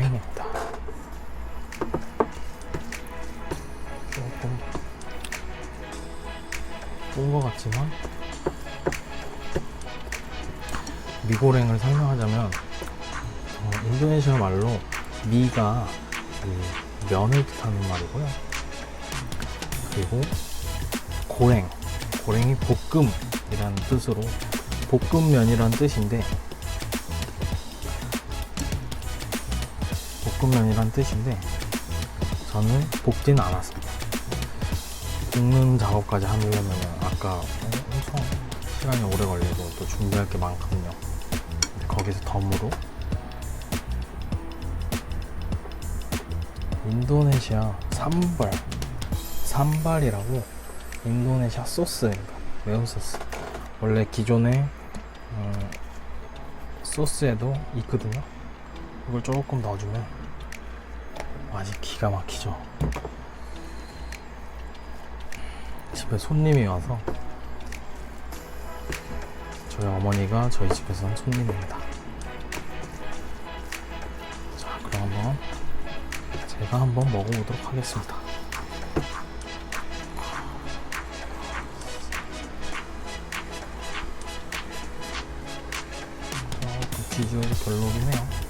레인입니다. 조금 본것 같지만 미고랭을 설명하자면 어, 인도네시아 말로 미가 이 면을 뜻하는 말이고요. 그리고 고랭, 고랭이 볶음이라는 뜻으로 볶음면이라는 뜻인데 볶음면이란 뜻인데 저는 볶지는 않았습니다. 볶는 작업까지 하려면 아까 엄청 시간이 오래 걸리고 또 준비할 게 많거든요. 거기서 덤으로 인도네시아 산발 산발이라고 인도네시아 소스입니다. 매운 소스. 원래 기존에 어, 소스에도 있거든요. 이걸 조금 넣어주면 맛이 기가 막히죠. 집에 손님이 와서 저희 어머니가 저희 집에서 온 손님입니다. 자, 그럼 한번 제가 한번 먹어보도록 하겠습니다. 비주얼이 별로긴 해요.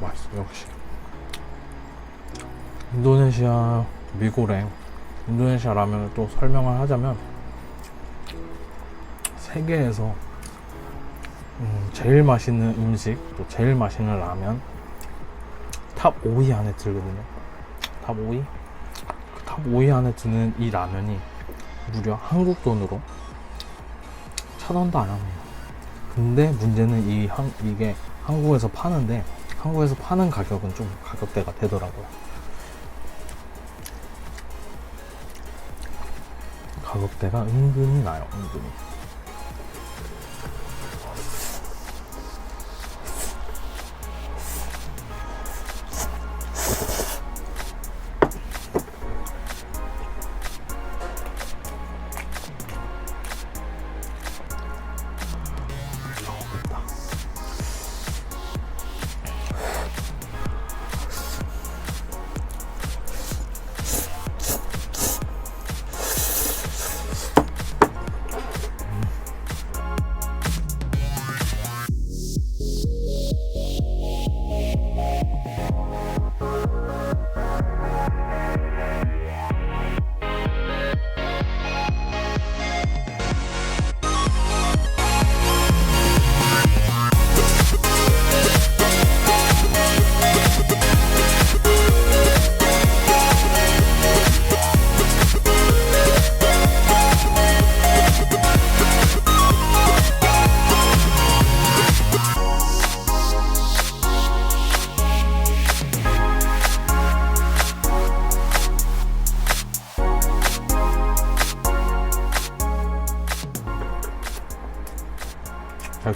맛있어. 역시. 인도네시아 미고랭. 인도네시아 라면을 또 설명을 하자면 세계에서 음, 제일 맛있는 음식, 또 제일 맛있는 라면 탑 5위 안에 들거든요. 탑 5위? 그탑 5위 안에 드는 이 라면이 무려 한국 돈으로 천 원도 안 합니다. 근데 문제는 이 한, 이게 한국에서 파는데 한국에서 파는 가격은 좀 가격대가 되더라고요. 가격대가 은근히 나요, 은근히.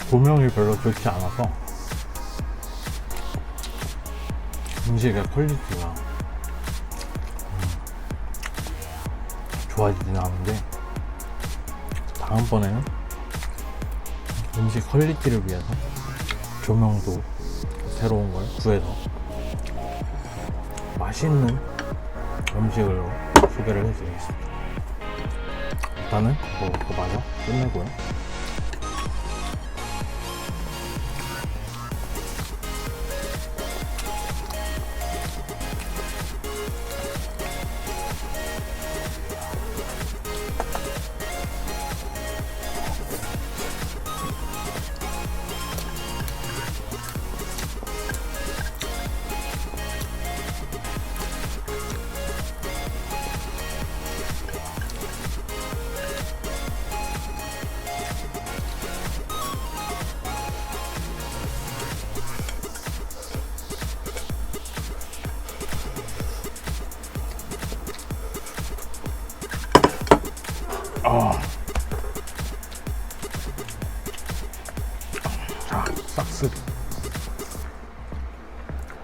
조명이 별로 좋지 않아서 음식의 퀄리티가 음, 좋아지진 않은데 다음번에는 음식 퀄리티를 위해서 조명도 새로운 걸 구해서 맛있는 음식으로 소개를 해드리겠습니다. 일단은 뭐 그거 마저 끝내고요.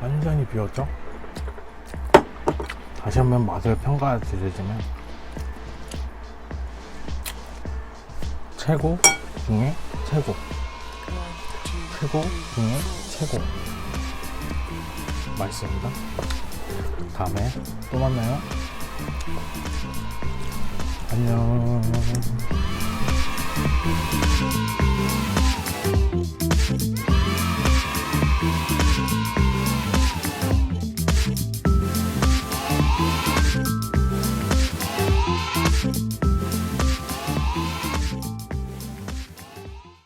완전히 비었죠? 다시 한번 맛을 평가드리자면 최고 중에 최고. 최고 중에 최고. 맛있습니다. 다음에 또 만나요. 안녕